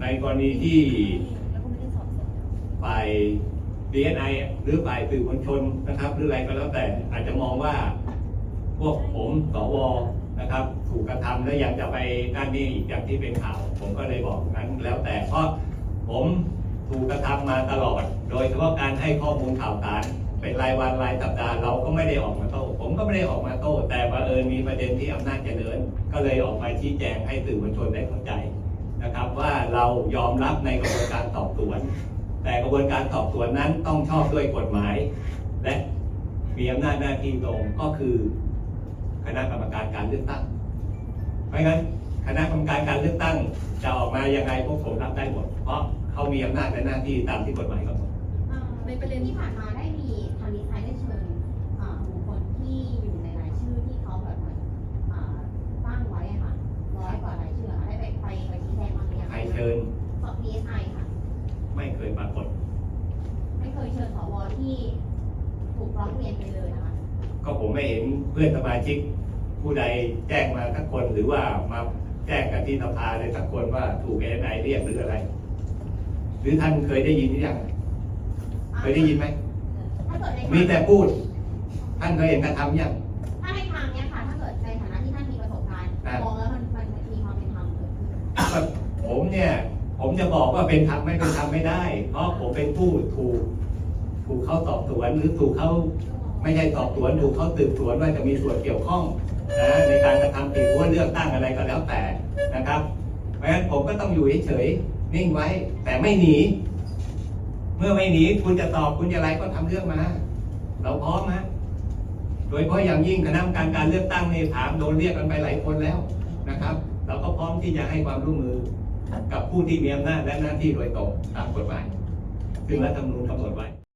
ในกรณีที่แล้วก็ไม่ได้สอหรือฝ่ายสื่อมวลชนนะครับ หรืออะไรก็แล้วแต่อาจจะมองว่า พวกผมสวนะครับ ถูกกระทำและยังจะไปนั่นนี่อีกอย่างที่เป็นข่าว ผมก็เลยบอกนั้นแล้วแต่เพราะผมถูกกระทำมาตลอด โดยเฉพาะการให้ข้อมูลข่าวสารเป็นรายวันรายสัปดาห์เราก็ไม่ได้ออกมาโต้ผมก็ไม่ได้ออกมาโต้แต่บังเอิญมีประเด็นที่อำนาจเจริญ ก็เลยออกมาชี้แจงให้สื่อมวลชนได้เข้าใจ นะครับว่าเรายอมรับในกระบวนการสอบสวน แต่กระบวนการสอบสวนนั้นต้องชอบด้วยกฎหมาย และมีอำนาจหน้าที่ตรงก็คือคณะกรรมการการเลือกตั้ง เพราะงั้นคณะกรรมการการเลือกตั้งจะออกมายังไงพวกผมรับได้หมด เพราะเขามีอำนาจและหน้าที่ตามที่กฎหมายกำหนดในประเด็นที่ผ่านมาได้ ชิญสอบ DSI ค่ะ ไม่เคยปรากฏ ไม่เคยเชิญสวที่ถูกร้องเรียนไปเลยนะคะ ก็ผมไม่เห็นเพื่อนสมาชิก ผู้ใดแจ้งมาสักคนหรือว่ามาแจ้งกันที่สภาเลยสักคนว่าถูกเอไอเรียกหรืออะไร หรือท่านเคยได้ยินหรือยังเคยได้ยินไหมถ้าเกิดในมีแต่พูด ท่านเคยเห็นการทำยัง ผมเนี่ยผมจะบอกว่าเป็นธรรมไม่เป็นธรรมไม่ได้ เพราะผมเป็นผู้ถูกถูกเขาสอบสวนหรือถูกเขาไม่ใช่สอบสวนถูกเขาสืบสวนว่าจะมีส่วนเกี่ยวข้องนะในการกระทำผิดว่าเลือกตั้งอะไรก็แล้วแต่นะครับเพราะฉะนั้นผมก็ต้องอยู่เฉยๆนิ่งไว้ แต่ไม่หนี เมื่อไม่หนีคุณจะตอบคุณจะอะไรก็ทำเรื่องมา เราพร้อมนะโดยเฉพาะอย่างยิ่งคณะกรรมการการเลือกตั้งนี่ถามโดนเรียกกันไปหลายคนแล้วนะครับ เราก็พร้อมที่จะให้ความร่วมมือ กับผู้ที่มีอำนาจและหน้าที่โดยตรงตามกฎหมายซึ่งรัฐธรรมนูญกำหนดไว้